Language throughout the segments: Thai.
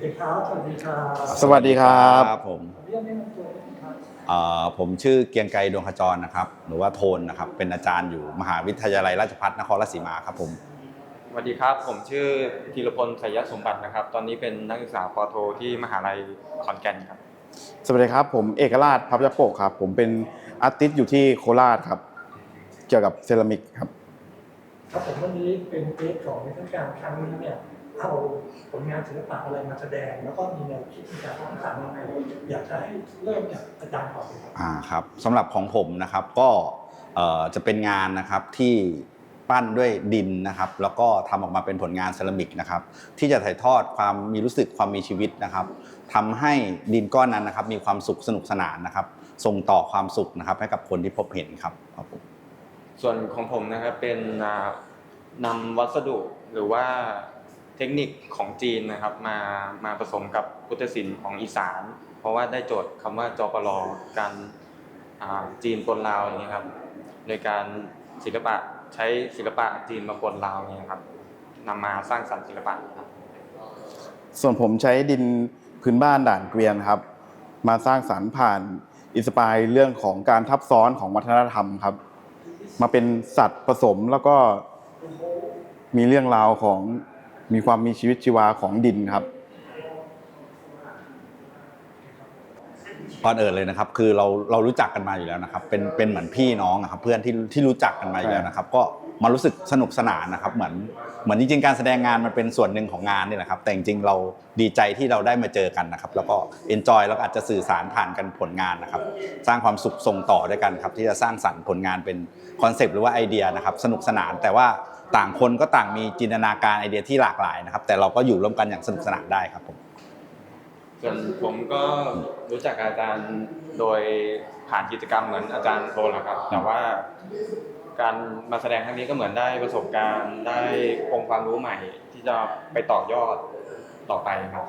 เด็กครับ สวัสดีครับสวัสดีครับครับผมขออนุญาตแนะนำตัวนิดนึงครับเอ่อผมชื่อเกรียงไกรดวงขจรนะครับ หรือว่าโทนนะครับ เป็นอาจารย์อยู่มหาวิทยาลัยราชภัฏนครราชสีมาครับผมสวัสดีครับ ผมชื่อธีรพลชัยสมบัตินะครับ ตอนนี้เป็นนักศึกษาปอโทที่มหาลัยขอนแก่นครับ สวัสดีครับ ผมเอกราชพับยะโปกครับ ผมเป็นอาร์ติสต์อยู่ที่โคราชครับ เกี่ยวกับเซรามิกครับ ครับผมวันนี้เป็นเทปของนิทรรศการครั้งนี้เนี่ย เอาผลงานศิลปะอะไรมาแสดง แล้วก็มีแนวคิดในการสร้างสรรค์ยังไงอยากจะให้เริ่มจากอาจารย์ก่อนเลยครับอ่าครับสำหรับของผมนะครับก็เอ่อจะเป็นงานนะครับที่ปั้นด้วยดินนะครับแล้วก็ทำออกมาเป็นผลงานเซรามิกนะครับที่จะถ่ายทอดความมีรู้สึกความมีชีวิตนะครับทำให้ดินก้อนนั้นนะครับมีความสุขสนุกสนานนะครับส่งต่อความสุขนะครับให้กับคนที่พบเห็นครับครับผม ส่วนของผมนะครับเป็นอ่านำวัสดุหรือว่า เทคนิคของจีนนะครับมามาผสมกับพุทธศิลป์ของอีสาน เพราะว่าได้โจทย์คำว่าจอปรการจีนปนลาวอย่างนี้ครับโดยการศิลปะใช้ศิลปะจีนมาปนลาวเนี่ยครับนำมาสร้างสรรค์ศิลปะครับส่วนผมใช้ดินพื้นบ้านด่านเกวียนครับ มาสร้างสรรค์ผ่านอินสปายเรื่องของการทับซ้อนของวัฒนธรรมครับ มาเป็นสัตว์ผสมแล้วก็มีเรื่องราวของ มีความมีชีวิตชีวาของดินครับ ก่อนอื่นเลยนะครับ คือเราเรารู้จักกันมาอยู่แล้วนะครับ เป็นเป็นเหมือนพี่น้องอะครับเพื่อนที่ที่รู้จักกันมาอยู่แล้วนะครับ ก็มารู้สึกสนุกสนานนะครับ เหมือนเหมือนจริงๆ การแสดงงานมันเป็นส่วนหนึ่งของงานนี่แหละครับ แต่จริงๆเราดีใจที่เราได้มาเจอกันนะครับ แล้วก็เอนจอยแล้วก็อาจจะสื่อสารผ่านกันผลงานนะครับ สร้างความสุขส่งต่อด้วยกันครับ ที่จะสร้างสรรค์ผลงานเป็นคอนเซปต์หรือว่าไอเดียนะครับ สนุกสนานแต่ว่า ต่างคนก็ต่างมีจินตนาการไอเดียที่หลากหลายนะครับ แต่เราก็อยู่ร่วมกันอย่างสนุกสนานได้ครับผมส่วนผมก็รู้จักอาจารย์โดยผ่านกิจกรรมเหมือนอาจารย์โทนแหละครับ แต่ว่าการมาแสดงครั้งนี้ก็เหมือนได้ประสบการณ์ได้องค์ความรู้ใหม่ ที่จะไปต่อยอดต่อไปครับ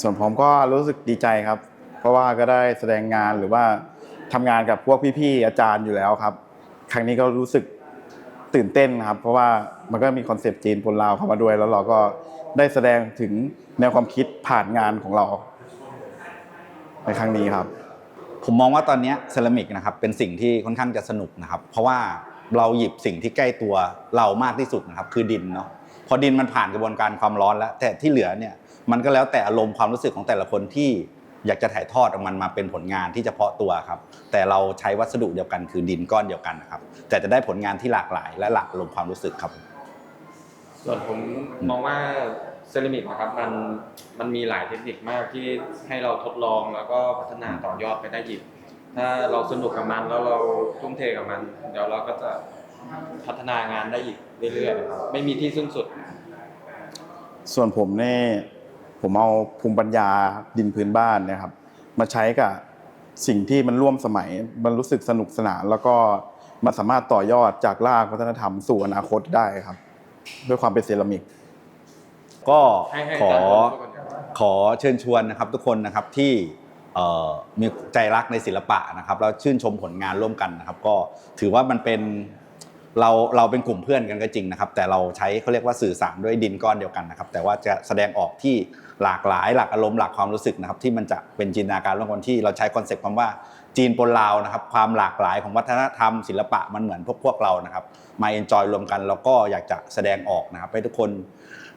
ส่วนผมก็รู้สึกดีใจครับ เพราะว่าก็ได้แสดงงานหรือว่าทำงานกับพวกพี่ๆอาจารย์อยู่แล้วครับ ครั้งนี้ก็รู้สึก ตื่นเต้นครับ เพราะว่ามันก็มีคอนเซปต์จีนปนลาวเข้ามาด้วย แล้วเราก็ได้แสดงถึงแนวความคิดผ่านงานของเรา ในครั้งนี้ครับ ผมมองว่าตอนนี้เซรามิกนะครับเป็นสิ่งที่ค่อนข้างจะสนุกนะครับ เพราะว่าเราหยิบสิ่งที่ใกล้ตัวเรามากที่สุดนะครับ คือดินเนาะพอดินมันผ่านกระบวนการความร้อนแล้ว แต่ที่เหลือเนี่ยมันก็แล้วแต่อารมณ์ความรู้สึกของแต่ละคนที่ อยากจะถ่ายทอดออกมันมาเป็นผลงานที่เฉพาะตัวครับ แต่เราใช้วัสดุเดียวกันคือดินก้อนเดียวกันนะครับ แต่จะได้ผลงานที่หลากหลาย และหลากอารมณ์ความรู้สึกครับ ส่วนผมมองว่าเซรามิกนะครับมันมันมีหลายเทคนิคมากที่ให้เราทดลองแล้วก็พัฒนาต่อยอดไปได้อีกถ้าเราสนุกกับมันแล้วเราทุ่มเทกับมัน เดี๋ยวเราก็จะพัฒนางานได้อีกเรื่อยๆครับไม่มีที่สิ้นสุด ส่วนผมเนี่ย ผมเอาภูมิปัญญาดินพื้นบ้านเนะครับ มาใช้กับสิ่งที่มันร่วมสมัย มันรู้สึกสนุกสนาน แล้วก็มันสามารถต่อยอดจากรากวัฒนธรรมสู่อนาคตได้ครับ ด้วยความเป็นเซรามิก ก็ให้ให้ขออาจารย์พูดก่อนครับขอเชิญชวนนะครับทุกคนนะครับที่เอ่อมีใจรักในศิลปะนะครับแล้วชื่นชมผลงานร่วมกันนะครับ ก็ถือว่ามันเป็น เราเราเป็นกลุ่มเพื่อนกันก็จริงนะครับ แต่เราใช้เขาเรียกว่าสื่อสารด้วยดินก้อนเดียวกันนะครับ แต่ว่าจะแสดงออกที่หลากหลายหลากอารมณ์หลากความรู้สึกนะครับ ที่มันจะเป็นจินตนาการร่วมกันที่เราใช้คอนเซ็ปต์คำว่าจีนปนลาวนะครับ ความหลากหลายของวัฒนธรรม ศิลปะมันเหมือนพวกพวกเรานะครับ มาเอนจอยรวมกันแล้วก็อยากจะแสดงออกนะครับ ให้ทุกคน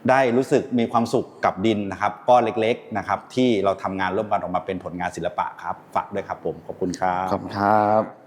ได้รู้สึกมีความสุขกับดินนะครับก้อนเล็กๆนะครับ ที่เราทำงานร่วมกันออกมาเป็นผลงานศิลปะครับฝากด้วยครับผมขอบคุณครับขอบคุณครับ